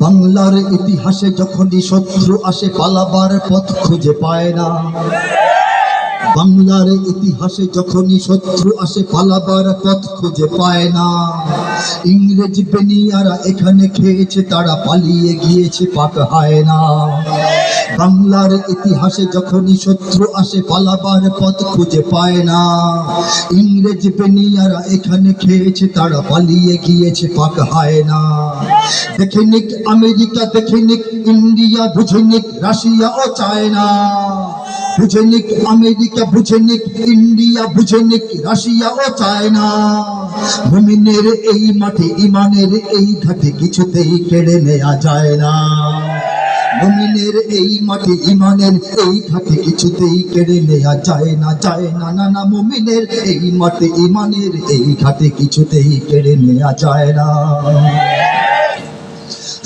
বাংলার ইতিহাসে যখনই শত্রু আসে পালাবার পথ খুঁজে পায় না। বাংলার ইতিহাসে যখনই শত্রু আসে, পালাবার পথ খুঁজে পায় না। ইংরেজ বেনিয়ারা এখানে খেয়েছে, তারা পালিয়ে গিয়েছে, পাক হয় না। বাংলার ইতিহাসে যখনই শত্রু আসে, পালাবার পথ খুঁজে পায় না। ইংরেজ বেনিয়ারা এখানে খেয়েছে, তারা পালিয়ে গিয়েছে, পাক হয় না। দেখে নিক আমেরিকা, দেখে নিক ইন্ডিয়া, বুঝে নিক রাশিয়া ও চায়না। বুঝে নিক আমেরিকা বুঝে নিক ইন্ডিয়া বুঝে নিক রাশিয়া ও চায়না। মুমিনের এই মাঠে, ইমানের এই ঘাটে কিছুতেই কেড়ে নেওয়া যায় না। মুমিনের এই মাটি ইমানের এই ঘাটে কিছুতেই কেড়ে নেওয়া যায় না যায় না না না, মুমিনের এই মাটি ইমানের এই ঘাটে কিছুতেই কেড়ে নেওয়া যায় না।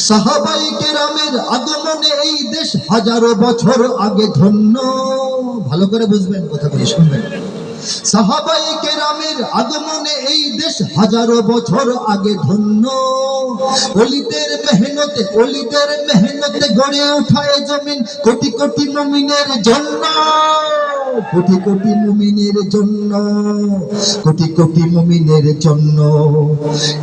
সাহাবাই কেরামের আগমনে এই দেশ হাজারো বছর আগে ধন্য। ভালো করে বুঝবেন কথা বলি শুনবেন। সাহাবাই কেরামের আগমনে এই দেশ হাজারো বছর আগে ধন্য। অলিদের মেহনতে অলিদের মেহনতে গড়ে ওঠায় জমিন কোটি কোটি মমিনের জন্য। কোটি কোটি মুমিনের জন্য। কোটি কোটি মুমিনের জন্য।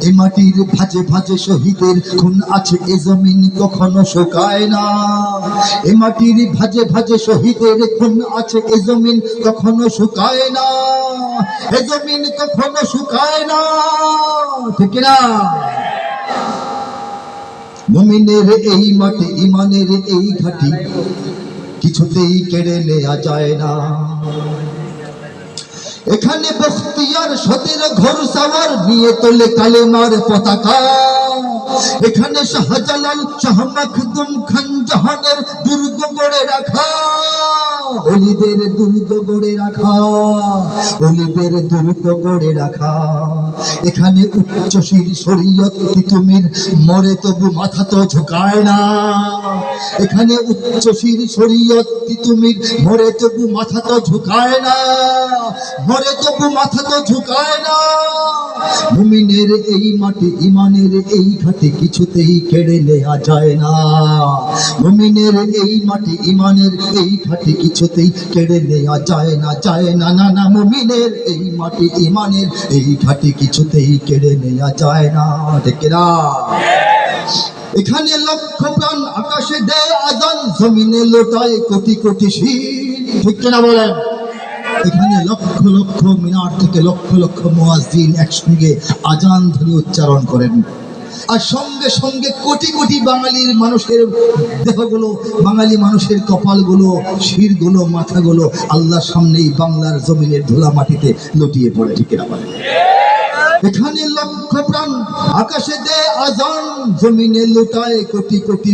এ মাটির ভাজে ভাজে শহীদের খুন আছে, এ জমিন কখনো শুকায় না। এ মাটির ভাজে ভাজে শহীদের খুন আছে, এ জমিন কখনো শুকায় না। জমিন কখনো শুকায় না, ঠিক না মুমিনের এই মাটি ইমানের এই ঘাটি কিছুতেই কেড়ে নেওয়া যায় না। এখানে বখতিয়ার সতের ঘর সাওয়ার, নিয়ে তোলে কালেমার পতাকা। এখানে শাহজালাল, শাহ মাখদুম খান জাহানের দুর্গ গড়ে রাখা। অলিদের দুর্গ গড়ে রাখা। অলিদের দুর্গ গড়ে রাখা। এখানে উচ্চশীল শরীয়ত তিতুমির মরে তবু মাথা তো ঝোকায় না। এখানে উচ্চশীল শরীয়ত তিতুমির, মরে তবু মাথা তো ঝুঁকায় না, মরে তবু মাথা তো ঝুঁকায় না। মুমিনের এই মাটি ইমানের এই ঘাটে কিছুতেই কেড়ে নেওয়া যায় না। মুমিনের এই মাটি ইমানের এই ঘাটে কিছুতেই কেড়ে নেওয়া যায় না যায় না না না, মুমিনের এই মাটি ইমানের এই ঘাটে কিছুতেই কেড়ে নেওয়া যায় না। ঠিক না এখানে লক্ষ প্রাণ আকাশে দেয় আজান, জমিনে লোটায় কোটি কোটি ঠিক কিনা বলেন? এখানে লক্ষ লক্ষ মিনার থেকে লক্ষ লক্ষ মুয়াজ্জিন একসঙ্গে আজান ধ্বনি উচ্চারণ করেন। আর সঙ্গে সঙ্গে কোটি কোটি বাঙালির মানুষের দেহগুলো, বাঙালি মানুষের কপালগুলো, শিরগুলো, মাথাগুলো আল্লাহর সামনেই বাংলার জমিনের ধুলা মাটিতে লুটিয়ে পড়ে, ঠিক এখানে লক্ষ প্রাণ আকাশে দে আজান, জমিনে লুটায় কোটি কোটি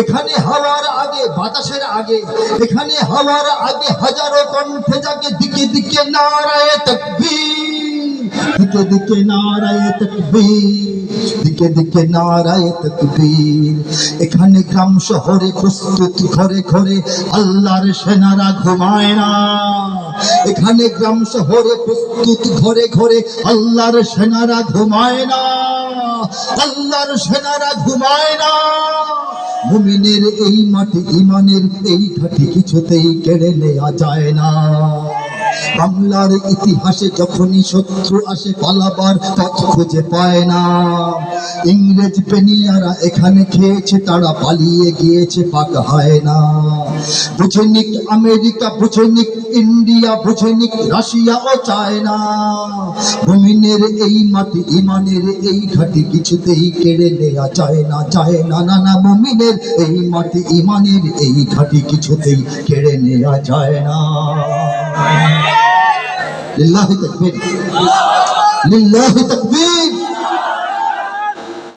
এখানে হাওয়ার আগে, বাতাসের আগে, এখানে হাওয়ার আগে হাজারো কণ্ঠে যাকে দিকে দিকে নারায় তকবীর। দিকে দিকে নারায় তকবীর, দিকে দিকে নারায় তকবীর। এখানে গ্রাম শহরে প্রস্তুত ঘরে ঘরে আল্লাহর সেনারা ঘুমায় না। এখানে গ্রাম শহরে প্রস্তুত ঘরে ঘরে আল্লাহর সেনারা ঘুমায় না। আল্লাহর সেনারা ঘুমায় না। মুমিনের এই মাটি ইমানের এই ঘাটি কিছুতেই কেড়ে নেওয়া যায় না। বাংলার ইতিহাসে যখনই শত্রু আসে পালাবার, পথ খুঁজে পায় না। ইংরেজ পেনিয়ারা এখানে খেয়েছে, তারা পালিয়ে গিয়েছে, পাক হয় না। বুঝে নিক আমেরিকা, বুঝে নিক ইন্ডিয়া, বুঝে নিক রাশিয়া ও চায়না। ভূমিনের এই মাটি, ইমানের এই ঘাটি কিছুতেই কেড়ে নেওয়া চায় না চায় না। না না মুমিনের এই মাটি, ইমানের এই ঘাটি কিছুতেই কেড়ে নেয়া যায় না। লিল্লাহি তাকবীর লিল্লাহি তাকবীর